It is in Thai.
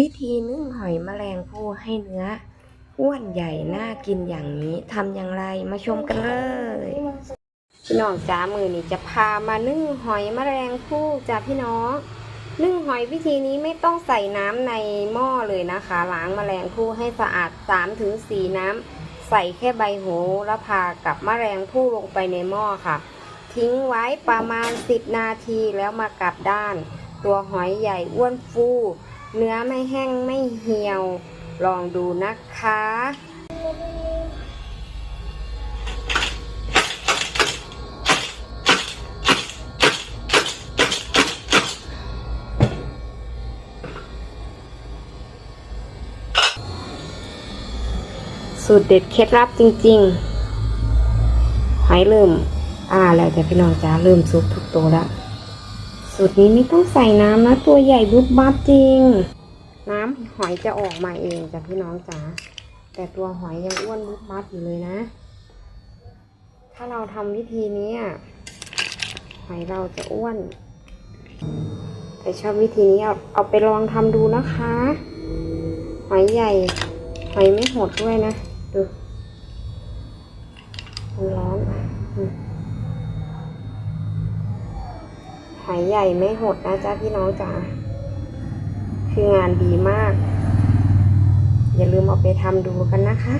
วิธีนึ่งหอยแมลงภู่ให้เนื้ออ้วนใหญ่น่ากินอย่างนี้ทำอย่างไรมาชมกันเลยพี่น้องจ้ามือนี้จะพามานึ่งหอยแมลงภู่จ้าพี่น้องนึ่งหอยวิธีนี้ไม่ต้องใส่น้ำในหม้อเลยนะคะล้างแมลงภู่ให้สะอาด3ถึง4น้ำใส่แค่ใบโหระพากับแมลงภู่ลงไปในหม้อค่ะ ทิ้งไว้ประมาณ 10 นาทีแล้วมากลับด้าน ตัวหอยใหญ่อ้วนฟู เนื้อไม่แห้งไม่เหี่ยว ลองดูนะคะ สูตรเด็ดเคล็ดลับจริงๆหอยเริ่ม อ่าแล้วแต่พี่น้องจ้าเริ่มซุกทุกตัวแล้ว สูตรนี้ไม่ต้องใส่น้ำนะตัวใหญ่บุบบับจริง น้ำหอยจะออกมาเองจ้ะพี่น้องจ๋าแต่ตัวหอยยังอ้วนบุบบับอยู่เลยนะ ถ้าเราทำวิธีนี้หอยเราจะอ้วน แต่ชอบวิธีนี้เอาเอาไปลองทำดูนะคะ หอยใหญ่ หอยไม่หดด้วยนะ หายใหญ่ไม่หดนะจ๊ะพี่น้องจ๋าคืองานดีมาก อย่าลืมเอาไปทำดูกันนะคะ